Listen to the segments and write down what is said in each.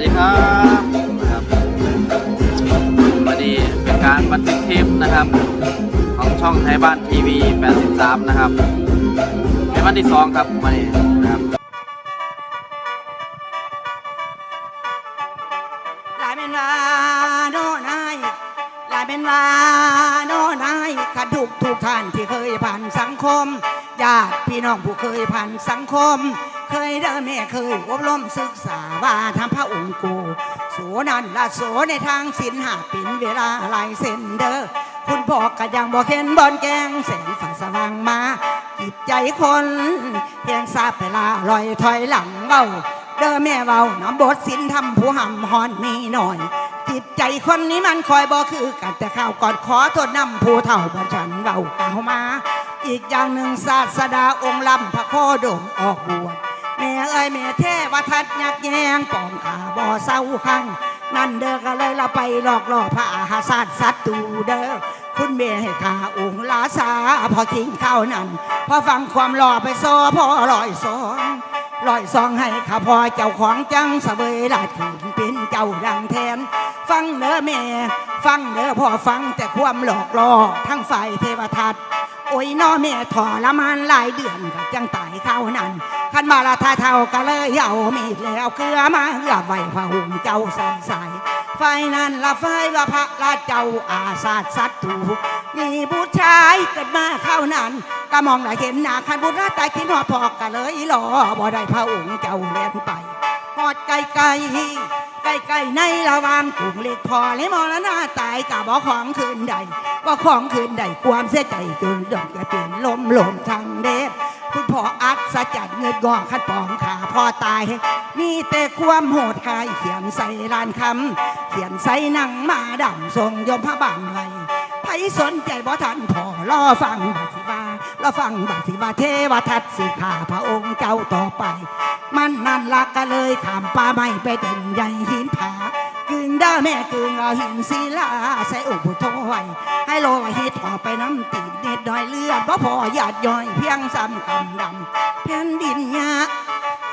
ดีครับครับวันนี้เป็นการบันทึกคลิปนะครับ ของช่องไทยบ้านทีวี 83 นะครับ เป็นวันที่สองครับวันนี้ เป็นว่าโน่นายขัดทุกทุกท่านที่เคยผ่านสังคมญาติพี่น้องผู้เคยผ่านสังคม เคยเด้อแม่เคยอบรมศึกษาว่าทำพระองค์กูโสนันละโสในทางศิลหาปินเวลาหลายเส้นเด้อคุณพ่อก็ยังบอกเห็นบอนแกงแสงฝ่าสว่างมาจิตใจคนเพียงทราบเวลาลอยถอยหลังเว้าเด้อแม่เว้าน้ำบทสินทำผู้หำหอนมีหน่อย ตใจคนนี้มันคอยบอกคือกันแต่ข้าวก่อนขอโทษนำผู้เฒ่าบันฉันเว้าเก่ามา อีกอย่างหนึ่งศาสดาองค์ลำพระโคดมออกบวชแม่เอ้ยแม่เทวทัตยักแยงปองขาบ่อเศร้าคังนั่นเด้อก็เลยเราไปหลอกล่อพระอาหาศาสตร์สัตตูเด้อคุณเมให้ข้าองค์ลาสาพอทิ้งข้าวนั้นพอฟังความหล่อไปซอพอลอยสองลอยซองให้ข้าพอเจ้าของจังเสวยลาดขืนเป็น เจ้าดังแทน ฟังเด้อแม่ ฟังเด้อพ่อฟังแต่ความหลอกล่อทั้งฝ่ายเทวทัตโอ้ยน้อแม่ถอละมานหลายเดือนก็จังตายเข้านั้นขันมาละทาเท่าก็เลยเอามีดแล้วเกลือมาเอื้อไว้พระหุ่เจ้าสงสัยไฟนั้นละไฟว่าพระราเจ้าอาสาสสัตว์ถูมีผู้ชายเกิดมาเข้านั้นก็มองได้เห็นหน้าคันบุญราตายคิดหอดพอกก็เลยรอบ่ได้พระองค์เจ้าเล่นไปหอดไกลไกลไกลไกลในระวางกลุ่มเล็กพอเลยมองแล้วหน้าตายกับบ่ของคืนใดบ่ของคืนใดความเสียใจจนดอกจะเปลี่ยนลมลมทางเด็คุณพ่ออัศจรรย์เงินกองคัดปองขาพ่อตาย มีแต่ความโหดกายเขียนใส่ลานคำเขียนใส่นังมาดำทรงยมพระบางไงไผสนใจบ่ทันพอรอฟังบาสิวา เรอฟังบาสิวาเทวทัตสิขาพระองค์เจ้าต่อไป มันนั่นลักก็เลยขามป่าไม้ไปถึงใหญ่หินผากึ่งด้าแม่กึ่งเอาหินศิลาใส่อุปโทไว้ให้โลไว้ฮิตต่อไปน้ำตีนเน็ดดอยเลือดบ่พอหยาดย่อยเพียงซ้ำกำดำแผ่นดินยา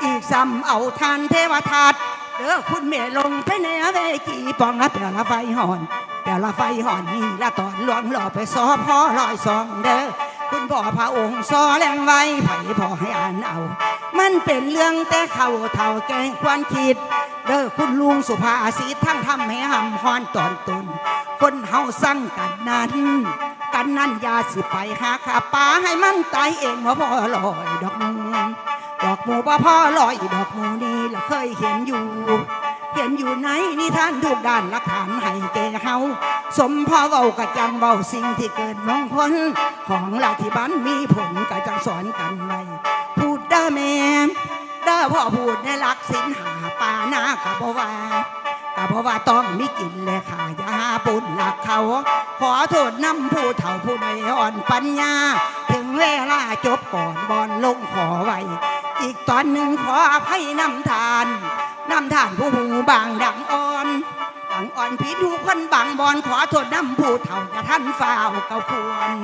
อีกซ้ำเอาทานเทวทัตเด้อคุณแม่ลงไปในเวกีปองละเปล่าละไฟหอนเปล่าละไฟหอนนี่ละตอนหลวงหล่อไปซอพ่อลอยซองเด้อ คุณพ่อพระองค์ซอแรงไว้ไผ่พอให้อ่านเอา มันเป็นเรื่องแต่เขาเท่าแกงควรคิด เด้อคุณลุงสุภาษิตทั้งทำให้หำฮอนตอนตน คนเฮาสั่งกันนั้นกันนั่นยาสิไปหาขาป้าให้มันตายเองว่าพ่อลอยดอกมูดอกมูว่าพ่อลอยดอกมูนี่ละเคยเห็นอยู่ เห็นอยู่ในนิทานทุกด้านหลักฐานให้แก่เฮาสมพ่อเว้ากระจังเว้าสิ่งที่เกิดมงคลของลัทธิบันมีผลกะจังสอนกันไว้พูดเด้แม่ด้อพ่อพูดในหลักสินหาปานากะบว่าก็เพราะว่าต้องมีกินและขายาปุ่นหลักเขา ขอโทษน้ำผู้เฒ่าผู้ใดอ่อนปัญญา ถึงเวลาจบก่อนบอลลงขอไว้ อีกตอนหนึ่งขออภัยน้ำทานน้ำทานผู้หูบางดังอ่อนดังอ่อนผิดหูคนบางบอลขอโทษน้ำผู้เฒ่าจะท่านฝ่าวเก่าควร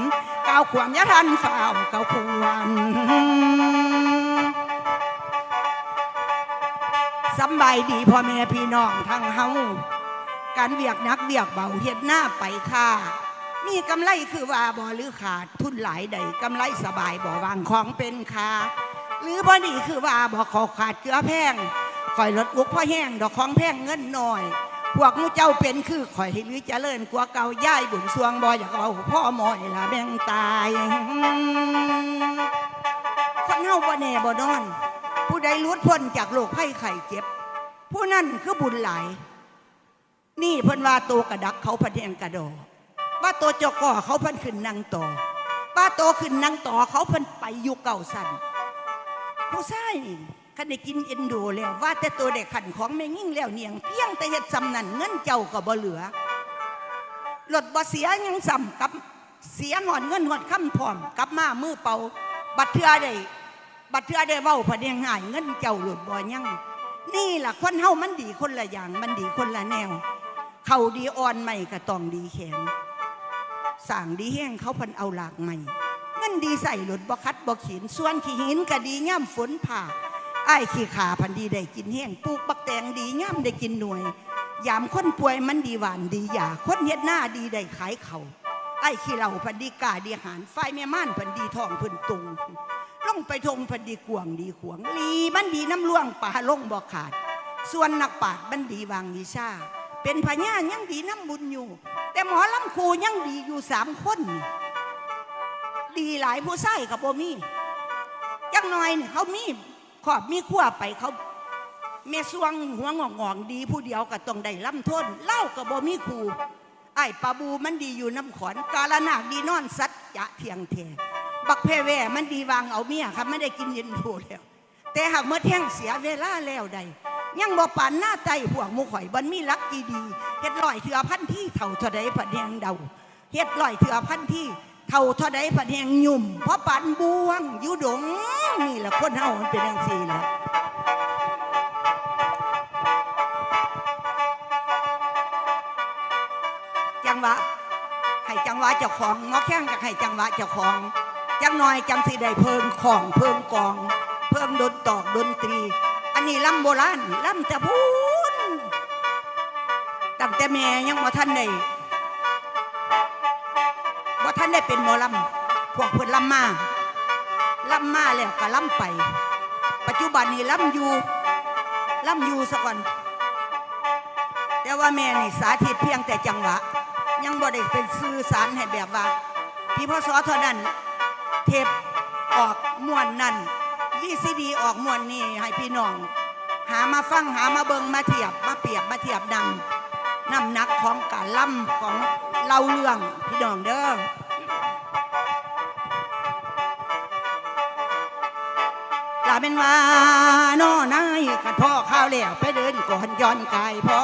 เก่าควรอย่าท่านฝ่าวเก่าควรสบายดีพ่อแม่พี่น้องทั้งเฮาการเวียกนักเวียกเบาเฮ็ดหน้าไปค่ามีกำไรคือว่าบ่หรือขาดทุนหลายใดกำไรสบายบ่วางของเป็นคา หรือบ่ดีคือว่าบ่ขอขาดเกลือแพงข่อยลดอุกพ่อแห้งดอกของแพงเงินหน้อย พวกมูเจ้าเป็นคือข่อยหรือเจริญกว่าเก่าย่ายบุญสวงบ่อยากเอาพ่อหมอยละแบ่งตายคนเฮาบ่แน่บ่นอน ผู้ใดลุดพ้นจากโรคไข้ไข้เจ็บ ผู้นั้นคือบุญหลายนี่เพิ่นว่าตัวกระดักเขาพันแยงกระดอว่าตัวจกอเขาพิ่นขึ้นนั่งต่อว่าตัวขึ้นนั่งต่อเขาพิ่นไปอยู่เก่าสัน ผู้ชายนี่คันได้กินเอ็นโดแล้ว ว่าแต่ตัวเด็กขันของแม่ยิ่งแล้วเนียงเพียงแต่เฮ็ดสำนันเงินเจ้าก็บ่เหลือรถบ่เสียยังซ้ำกับเสียหอนเงินหอดคำพร้อมกลับมามือเป่า บัดเทือได้บัดเทือได้เว้าพะเดียงหายเงินเจ้าหลุดบ่ยังนี่ล่ะคนเฮามันดีคนละอย่างมันดีคนละแนว เขาดีอ่อนใหม่ก็ต้องดีแข็งสั่งดีแห้งเขาพันเอาหลากใหม่ งินดีใส่หลุดบ่คัดบ่ขีนส่วนขี้หินก็ดีย่ำฝนผ่าไอ้ขี้ขาพันดีได้กินแห้งปลูกบักแตงดีย่ำได้กินหน่วย ยามคนป่วยมันดีหวานดียาคนเฮ็ดหน้าดีได้ขายเขาไอ้ขี้เหล่าพันดีกาดีหารไฟแม่ม่านพันดีทองพันตุงลงไปทงพันดีกวงดีขวงลีมันดีน้ำล่วงป่าลงบ่ขาด ส่วนนักปราดมันดีวางวิชา เป็นพญายังดีน้ำบุญอยู่ แต่หมอลำคูยังดีอยู่สามคนนี่ ดีหลายผู้ใส่กับโบมีจังน้อยเนี่ยเขามีขอบมีขั้วไปเขาเมสวงหัวงององดี ผู้เดียวก็ต้องได้ล่ำทนเล่ากับบ่มีครูไอ้ปลาบูมันดีอยู่น้ำขอนกาลนาคดีนอนสัจจะเทียงเทบักเพแวมันดีวางเอาเมียครับไม่ได้กินเย็นผูแล้ว แต่หากเมื่อแท่งเสียเวลาแล้วใด ยังบ่ปานหน้าไตพวกมูข่อยบันมีลักกีดีเฮ็ดลอยเถือพันที่เท่าเท่าใดผัดแหงเดาเฮ็ดลอยเถือพันที่ เท่าเท่าใดผัดแหงยุ่มเพราะปานบวงอยู่ดงนี่แหละคนเฮามันเป็นจังซี่แหละจังหวะให้จังหวะเจ้าของหมอแข้งกับให้จังหวะเจ้าของจังหน่อยจังสิได้เพิ่มของเพิ่มกอง เพิ่มดนตอกดนตรี อันนี้ลำโบราณลำจะพูนตั้งแต่แม่ยังบ่ท่านได้านได้เป็นหมอลำพวกเพิ่อนลำมาลำมาแล้วก็ลำไป ปัจจุบันนี้ลำอยู่ลำอยู่ซะก่อนแต่ว่าแม่นี่สาธิตเพียงแต่จังหวะ ยังบ่ได้เป็นสื่อสารให้แบบว่า พี่พ่อสอเท่านั้น เทปออกมวนนั่นวีซีดีออกมวนนี่ให้พี่น้อง หามาฟังหามาเบิงมาเทียบมาเปรียบมาเทียบนำน้ำหนักของการล่ำของเล่าเรื่องพี่น้องเด้อ ลาเป็นว่าน้อนายกันพ่อข้าวแล้วไปเดินก่อนย้อนกายพ่อ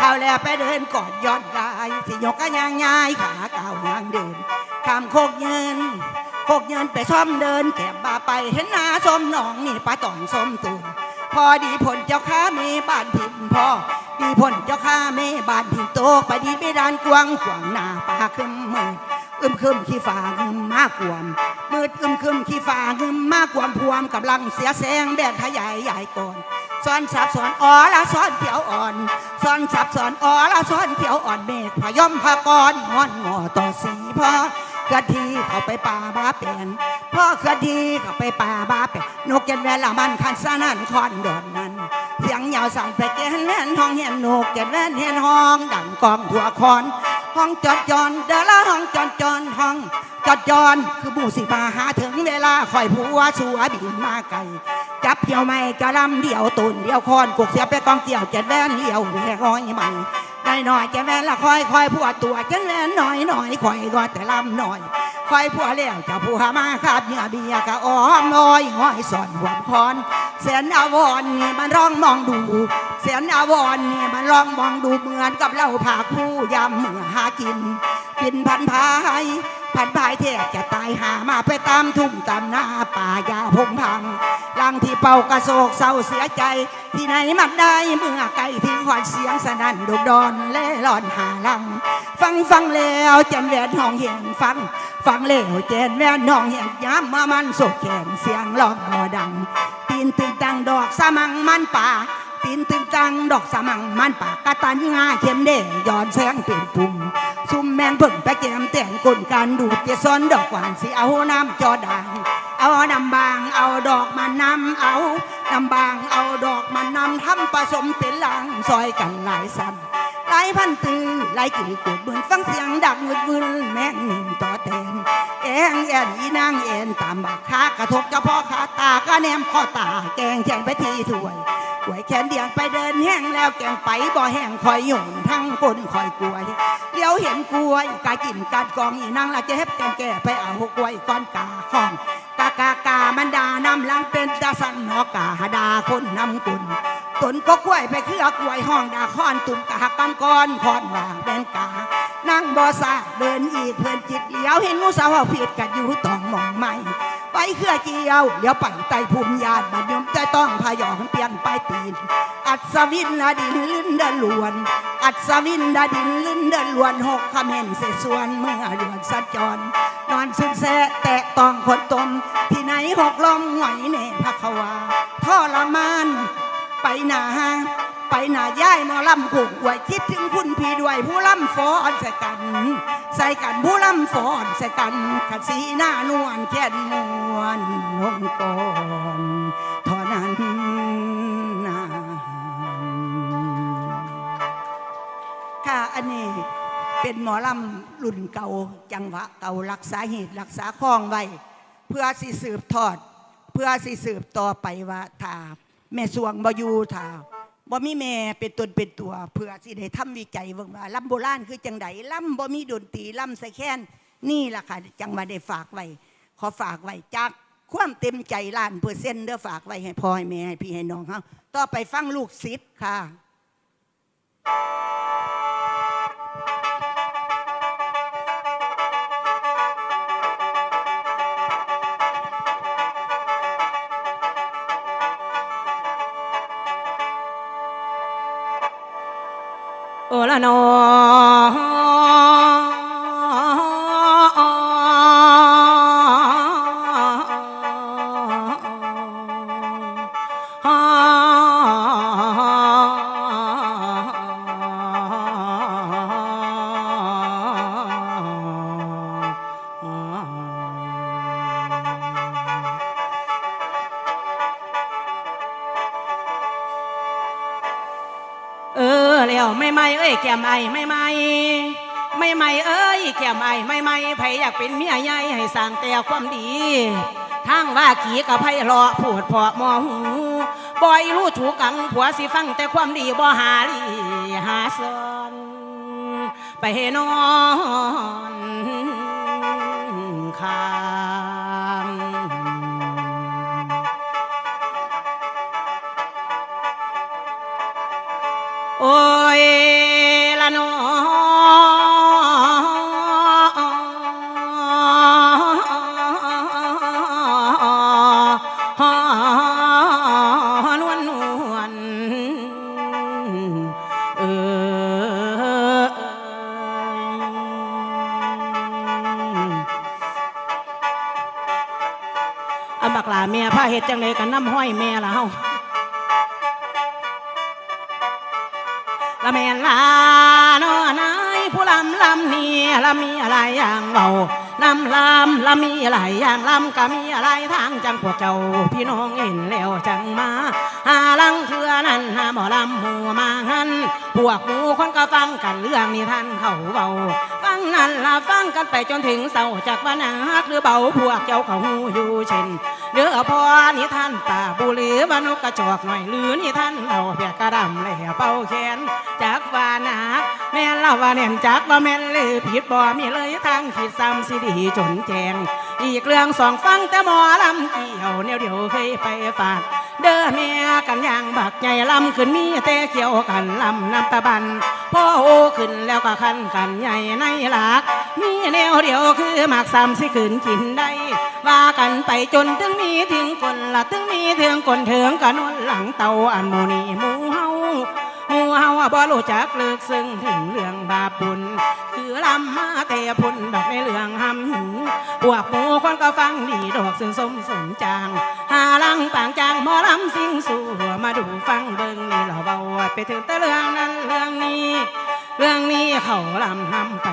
ข้าวแล้วไปเดินก่อนย้อนกายสิยกกะยางยายขาเก้ายางเดินข้ามโคกเยินโคกเยินไปซ่อมเดินแก็บบาไปเห็นหน้าส้มหนองนี่ป้าต่องส้มตูนพอดีผลเจ้าข้ามีบ้านถิ่นพ่อดีผลเจ้าข้ามีบ้านถิ่นโตไปดีไปดานกวางขวางหน้าปลาขึ้นมือ อึมครึมขี้ฟ้าหึมมากกวมมืดอึมครึมขี้ฟ้าหึมมากกวมพวมกำลังเสียแสงแบกขยายใหญ่ก่อนซ้อนสับสอนอ๋อละซ้อนเขียวอ่อนซ้อนสับสอนอ๋อละซ้อนเขียวอ่อนเมฆพย่อมพากรงอนงอต่อสีพ่อเคลื่อนที่เข้าไปป่าบ้าเป็นพ่อเคลื่อนที่เข้าไปป่าบ้าเป็นนกแก้นแวละมันคันสนั่นคอนดอนนั้น เสียงยาวสั่นไปแกนแว่นห้องเห็นนกแกนแว่นเห็นห้องดังกองถั่วคอน ห้องจอดจอนเดละห้องจอดจอนห้องจอดจอนคือบูสิมาหาถึงเวลาคอยผัวสัวบินมาไกลจับเหี่ยวไม่จะลำเดียวตุนเดียวคอนกุกเสียไปกองเกี่ยวเจ็ดแว่นเลี้ยวแหวร้อยใหม่ได้หน่อยเจ็ดแว่นละคอยคอยผัวตัวเจ็ดแว่นหน่อยหน่อยคอยก็แต่ลำหน่อย คอยผัวแล้วจะผัวมาครับเหยื่อเบียกะอ้อมน้อยห้อยสอนหัวคอนเสียนอาวรนี่มันร้องมองดู เสียนอาวรนี่มันร้องมองดูเหมือนกับเล่าผาคู่ยำเมื่อหากินกินพันพายพันพายเทกจะตายหามาไปตามทุ่งตามนาป่ายาพงพังลังที่เป่ากระโศกเศร้าเสียใจ ที่ไหนมันได้เมื่อไก่ที่ขวัญเสียงสนั่นดุกดอนเล่ร่อนหาลัง ฟังฟังแล้วเจนแหวนห้องเห็นฟัง ฟังแล้วเจนแหวนห้องเห็นย้ำมามันโศกแขนเสียงร้องบ่ดัง ตีนตึงตังดอกสมังมันป่าตีนตึงตังดอกสมังมันป่ากระตันงาเข้มเด่งย้อนแสงเป็นปุ่มซุ่มแมงเพิ่งไปแกมแต่งกลการดูดเจซ้อนดอกหวานสิเอาน้ำจอด่างเอาน้ำบางเอาดอกมานำเอาน้ำบางเอาดอกมานำทำผสมเป็นลังซอยกันหลายสันหลายพันตือหลายกี่กุดบืนฟังเสียงดังวึดวึนแม่งนิ่มต่อเตน แองแอนอีนางแอนตามบักคากระทบเจ้าพ่อขาตาก็แนมข้อตา แกงแข่งไปทีถวยหวยแขนเดียงไปเดินแห้งแล้วแกงไปบ่อแห้งคอยหยุ่นทั้งคนคอยกลวยเลี้ยวเห็นกลวยกากินกาดกองอีนางละเจ็บแกงแก่ไปเอากล้วยก้อนกาข้องกากากามันดานำลังเป็นตาสันหอกาดาคนนำกุนตนก็กล้วยไปเครือกล้วยห้องดาคอนตุ่มกากำกอนคอนวางแบนกา นั่งบอสาเดินอีกเพื่อนจิตเหลียวเห็นงูสาวผิดกัดอยู่ตองมองไม่ไปเครือเจียวเดี๋ยวไปไตภูมิญาติบัดยมใจต้องพายองเปลี่ยนไปตีน อัศวินดาดินลื่นเดินลวน อัศวินดาดินลื่นเดินลวนหกคำเห็นเสส่วนเมื่อเดือนสัญจร นอนสุนแสะแตะต้องคนตม ที่ไหนหกลมหงอยเน่พระควาทรมานไปหนา ไปหนาย่ายหมอลำขุกไว้คิดถึงคุณพี่ด้วยผู้ลำฟอนใส่กัน ใส่กันผู้ลำฟอนใส่กันขัดสีหน้านวลแค่นวลลงก่อนเท่านั้นนะค่ะอันนี้เป็นหมอลำรุ่นเก่าจังหวะเก่ารักษาเหตุรักษาคล้องไว้ เพื่อสิสืบทอด เพื่อสิสืบต่อไปว่าถ้าแม่สวงบอยู่ถ้า บ่มีแม่เป็นตนเป็นตัวเพื่อสิได้ทำวิจัยเบิ่งว่าลำโบราณคือจังไดลำบ่มีดนตรีลำใส่แค้นนี่ล่ะค่ะจังมาได้ฝากไว้ขอฝากไว้จากความเต็มใจล้านเปอร์เซ็นต์เด้อฝากไว้ให้พ่อให้แม่ให้พี่ให้น้องเขาต่อไปฟังลูกศิษย์ค่ะ โอละนอ เอ้ยแก้มไอไม่ไม่ไม่ไม่เอ้ยแก้มไอไม่ไม่ไผอยากเป็นเมียใหญ่ให้สร้างแต่ความดีทางว่าขี่กับไผรอพูดพอมอหูบ่อยรู้ถูกกังผัวสิฟังแต่ความดีบ่หาลีหาซอนไปนอน ห้อยแม่ละเฮาละแม่ลาเนาะนายผู้ลำลำนี่ละมีอะไรอย่างเบานำลำละมีอะไรอย่างลำก็มีอะไรทางจังพวกเจ้าพี่น้องเห็นแล้วจังมาหาลังเทือนั้นหาหมอลำหมูมาหันพวกหมูคนก็ฟังกันเรื่องนี้ท่านเขาเบาฟังนั้นละฟังกันไปจนถึงเศร้าจากว่านักหรือเบาพวกเจ้าเขาหูอยู่เช่น เด้อพอนิท่านป่าบุหรือบานนกกระจอกหน่อยหรือนิท่านเราเปียกกระดำเลยเป่าแขนจากว่านาแม่เล่าว่าเน่นจากว่าแม่นลือผิดบ่มีเลยทางขีดซ้ำสิดีจนแจง อีกเรื่องสองฟังแต่หมอลำเกี่ยวแนวเดียวเคยไปฝากเด้อเมียกันอย่างบักใหญ่ลำขึ้นมีแต่เกี่ยวกันลำน้ำตะบันพ่อโอขึ้นแล้วก็คันกันใหญ่ในหลักมีแนวเดียวคือหมากซ้ำสิขึ้นกินได้ ว่ากันไปจนถึงมีถึงคนละถึงมีถึงคนเถิงกันนนหลังเตาอันโมนีมูเฮา เฮาะบ่รู้จักเลิกซึ่งถึงเรื่องบาปบุญคือลำมาแต่พุนดอกในเรื่องหำหูพวกหมูคนก็ฟังดีดอกซึ่งสมสมจางหาลังต่างจางหมอลำสิ่งสู่มาดูฟังเบิ่งนี่เราเบาไปถึงแต่เรื่องนั้นเรื่องนี้ เรื่องนี้เขาลำนำไป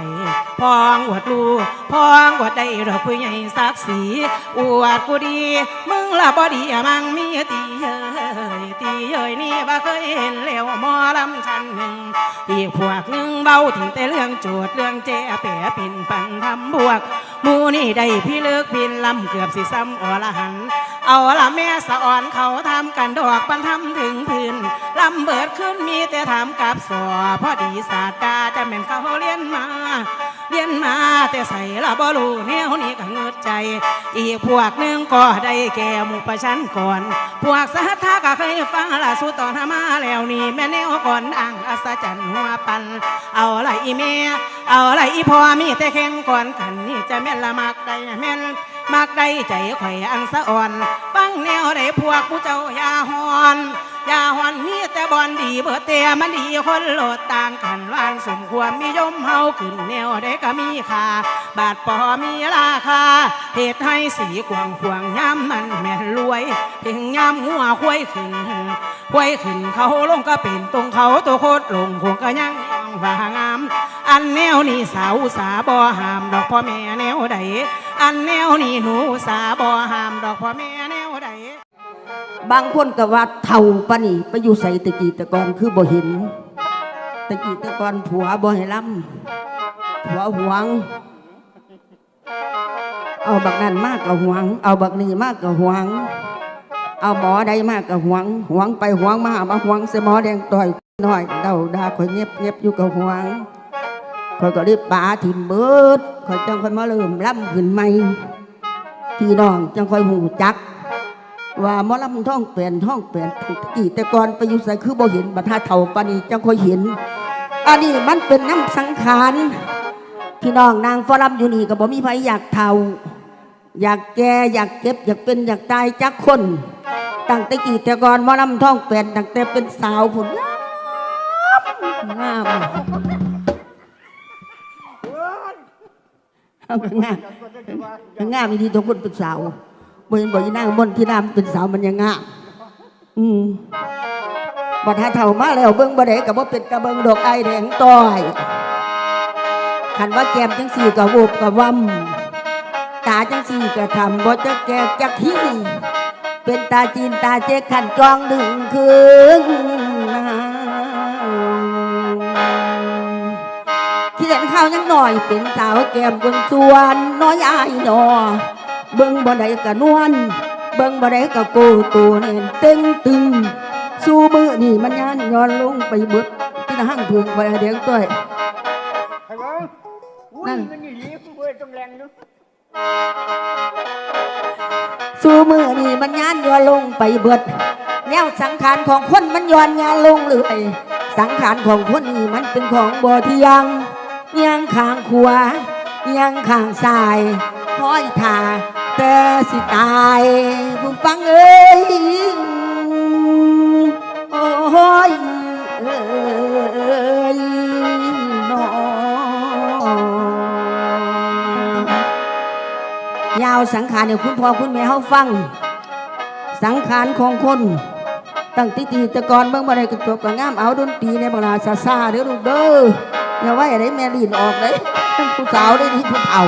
พองอวดลูพองอวดได้ดอกผู้ใหญ่ศักดิ์ศรีอวดกูดี มึงละบ่ดีมังมีตีเอ้ย ตีเอ้ยนี่บ่เคยเห็นแล้วหมอลำชั้นหนึ่งอีกพวกหนึ่งเบาถึงแต่เรื่องโจทย์เรื่องแจ้แปะปินปันทำบวกมูนี่ได้พี่เลิกพินลำเกือบสิซ้ำอรหัน เอาละแม่สะอ่อนเขาทำกันดอกปันทำถึงพื้นลำเบิดขึ้นมีแต่ถามกับสอพอดีศาสตราจะแม่นเขาเรียนมา เรียนมาแต่ใส่ละบ่รู้แนวนี้ก็เงืดใจ อีกพวกหนึ่งก็ได้แก่หมู่ประชันก่อน พวกสหัทธาก็เคยฟังละสุตอนมาแล้วนี่แม่แนวก่อนอ่างอัศจรรย์หัวปัน เอาละอีเมียเอาละอีพ่อมีแต่แข่งก่อนกันนี่จะแม่นละมักได้แม่นมักได้ใจข่อยอังสะอ่อน ฟังแนวได้พวกผู้เจ้ายาหอน บอนดีเบิดแต่มันดีคนโลดต่างกันวางสมควรมียมเฮาขึ้นแนวได้ก็มีค่าบาทปอมีราคาเหตุให้สีกวางขวางย้ำมันแม่นรวยถึงย้ำหัวควยขึ้นควยขึ้นเขาลงก็เป็นตรงเขาตัวโคตรลงคงก็ยังมองว่างาม อันแนวนี่สาวสาบ่หามดอกพ่อแม่แนวใดอันแนวนี่หนูสาบ่หามดอกพ่อแม่ บางคนก็ว่าเท่าปะนี่ไปอยู่ใส่ตะกี้ตะกอนคือบ่เห็นตะกี้ตะกอนผัวบ่ให้ล้ำผัวหวง เอาบักนั่นมากก็หวง เอาบักนี่มากก็หวง เอาหมอใดมากก็หวง หวงไปหวงมามาหวงใส่หมอแดงต่อยน้อยเดาดาข่อยเงียบเงียบอยู่กับหวงข่อยก็รีบป่าถิ่มเบิดข่อยจังคอยมาเริ่มล่ำขึ้นใหม่พี่น้องจังคอยหูจัก ว่าหมอลำท่องเปลี่ยนท่องเปลี่ยนตะกี้แต่ก่อนไปอยู่ใส่คือบ่เห็นบัดท่าเท่าปานีจังคอยเห็น อันนี้มันเป็นน้ำสังขารพี่น้องนางฟอลำอยู่นี่ก็บ่มีไผอยากเท่า อยากแก่อยากเก็บ อยากเป็นอยากตายจักคนตั้งแต่กี้แต่ก่อนหมอลำท่องเปลี่ยนตั้งแต่เป็นสาวผุนงามงามงามก็งามอีดีตัวคนเป็นสาว เห็นบ่ยีนางมนที่น้ำเป็นสาวมันยังงามอืมบัดหาเท่ามาแล้วเบิ่งบ่ได้ก็บ่เป็นกระเบิงดอกไอแดงต้อยคันว่าแก้มจังสี่ก็วูบก็วำตาจังสี่ก็ทำบ่จะแก่จักที่เป็นตาจีนตาเจ๊ขันจองดึงคืนที่เด่นข้าวยังหน่อยเป็นสาวแก้มบนสวนน้อยอายหนอ เบิ่งบ่ได้กะนวลเบิ่งบ่ได้กะโกตูเน่นเต็งตึง สู้มือนี่มันยันย้อนลงไปเบิดที่ห้างถึงไปเดียงต้อยใครวะอุ้ยนั่นมันหนีเว้ยต้องแรงดูสู้มือนี่มันยันย้อนลงไปเบิด แนวสังขารของคนมันย้อนยานลงเลยสังขารของคนนี่มันเป็นของบ่เที่ยงเอียงข้างขวาเอียงข้างซ้ายห้ อยท่าแต่สิตายผู้ฟังเอ้ยโอ้ยเอ้ยน้อยาวสังขารเนี่ยคุณพ่อคุณแม่เขาฟัง สังขารของคนตั้งติตีตะกอนเบิ่งบ่ได้กระจบกับงามเอาดนตรีในบางลาซาซาเด้อลูกเด้ออย่าไว้อะไรแม่ลีนออกเลยผู้สาวได้ที่ผู้เฒ่า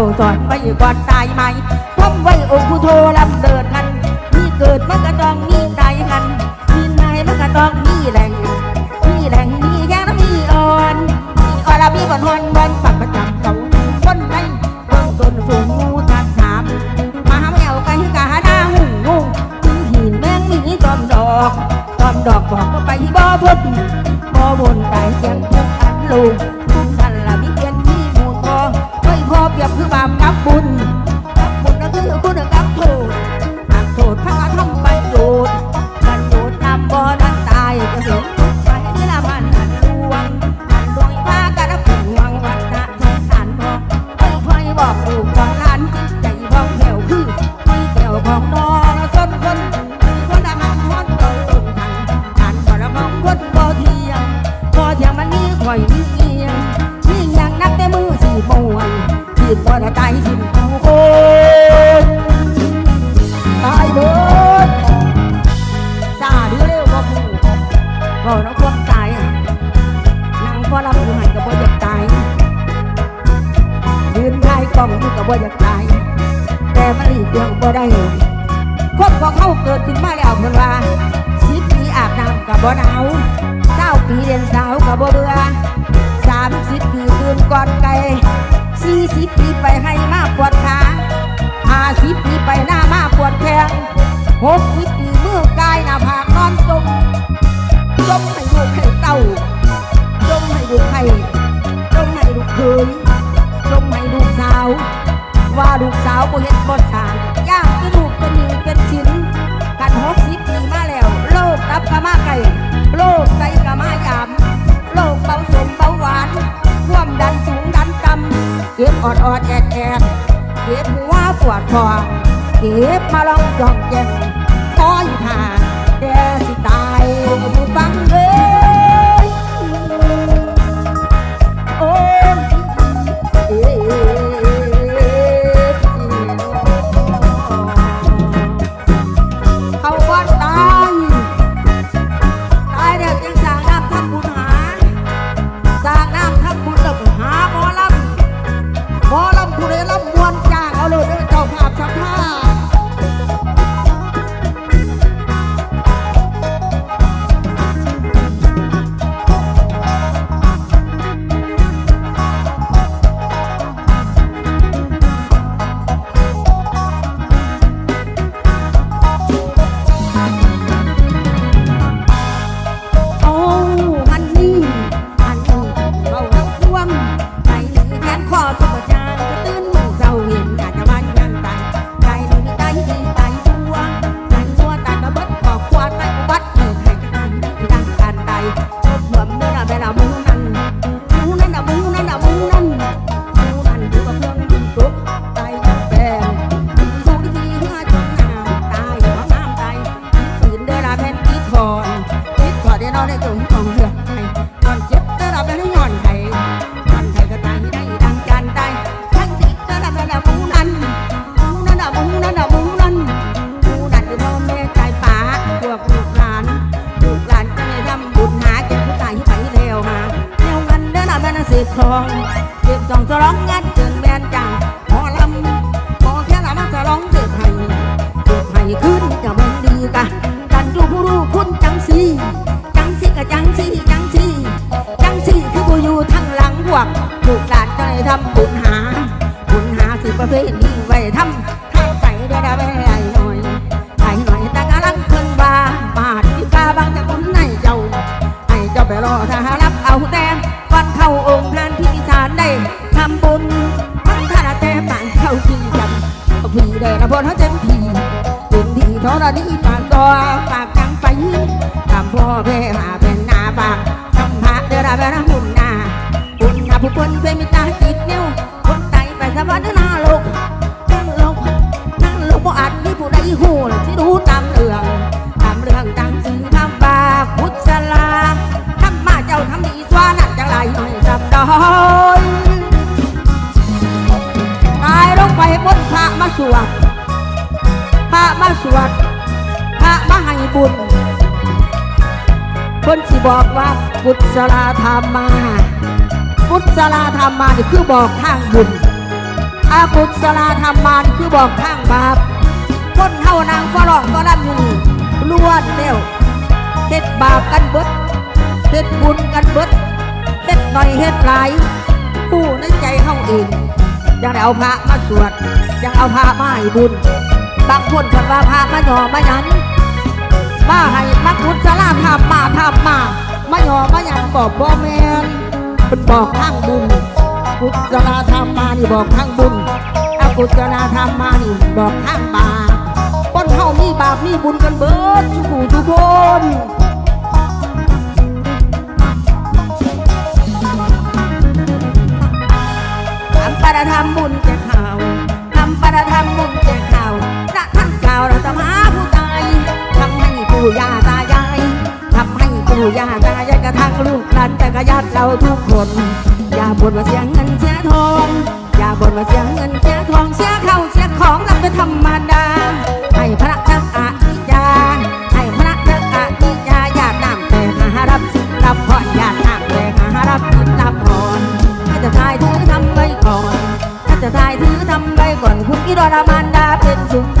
เจ้าสอนไว้ก่อนตายไหม ว่าลูกสาวบ่เห็นบ่ทางย่างกระดูกเป็นหนีเป็นชิ้นกันหกสิบปีมาแล้ว โลกรับกะมาไก่โลกใจกะมายาม โลกเบาสมเบาหวานความดันสูงดันต่ำเก็บออดออดแอดแอดเก็บหัวปวดคอเก็บมาลองจองแจงคอยท่าแดสิตายผู้ฟังเอ้ ตัวฝากจังไปทำพ่อแม่มาเป็นหน้าฝากทำพระเดือดาเป็นหุ่นหน้าหุ่นหน้าผู้คนเป็นมิตรจิตเนิ้วคนไตไปสวรรค์น้าลกนั่งลกนั่งลกบ่อาจมีผู้ใดหูที่รู้ตามเรื่องตามเรื่องดังสิ่งทำบาปพุทธลาทำมาเจ้าทำดีสวานั่นจังไรหน่อยจำดอยตายลงไปบนพระมาสวดพระมาสวด บุญคนสิบอกว่ากุศลธรรมมากุศลธรรมมานี่คือบอกทางบุญอากุศลธรรมมานคือบอกทางบาปคนเฮานางฝรั่งก็รับอยู่นี่ล้วนเร็วเฮ็ดบาปกันเบิดเฮ็ดบุญกันเบิดเฮ็ดหน่อยเฮ็ดหลายผู้ในใจเฮาเองยังได้เอาพระมาสวดยังเอาพระมาให้บุญ บางคนกันว่าพระมาหย่อมาหยัน มาให้มากุศลธรรมมาทำมามาหย่อมาหยันบอกบ่แมนเป็นบอกทางบุญกุศลธรรมมานี่บอกทางบุญอากุศลธรรมมานี่บอกทางบาปคนเฮามีบาปมีบุญกันเบิดทุกทุกคนทำประทำบุญแจกข่าวทำประทำบุญแจกข่าวพระท่านกล่าวเราจะมาผู้ตายทำให้ ปู่ย่าตายายทำให้ปู่ย่าตายายกระทั่งลูกหลานแต่ก็ญาติเราทุกคน อย่าบ่นว่าเสียเงินเสียทอง อย่าบ่นว่าเสียเงินเสียทองเสียข้าวเสียของรับเป็นธรรมดา ให้พระจักอาทิยาให้พระจักอาทิยาญาติน้ำแต่หารับสิรับพรญาติน้ำแต่หารับสิรับพรถ้าจะตายถือทำไว้ก่อนถ้าจะตายถือทำไว้ก่อนคุณกิรดามานดาเป็นสุข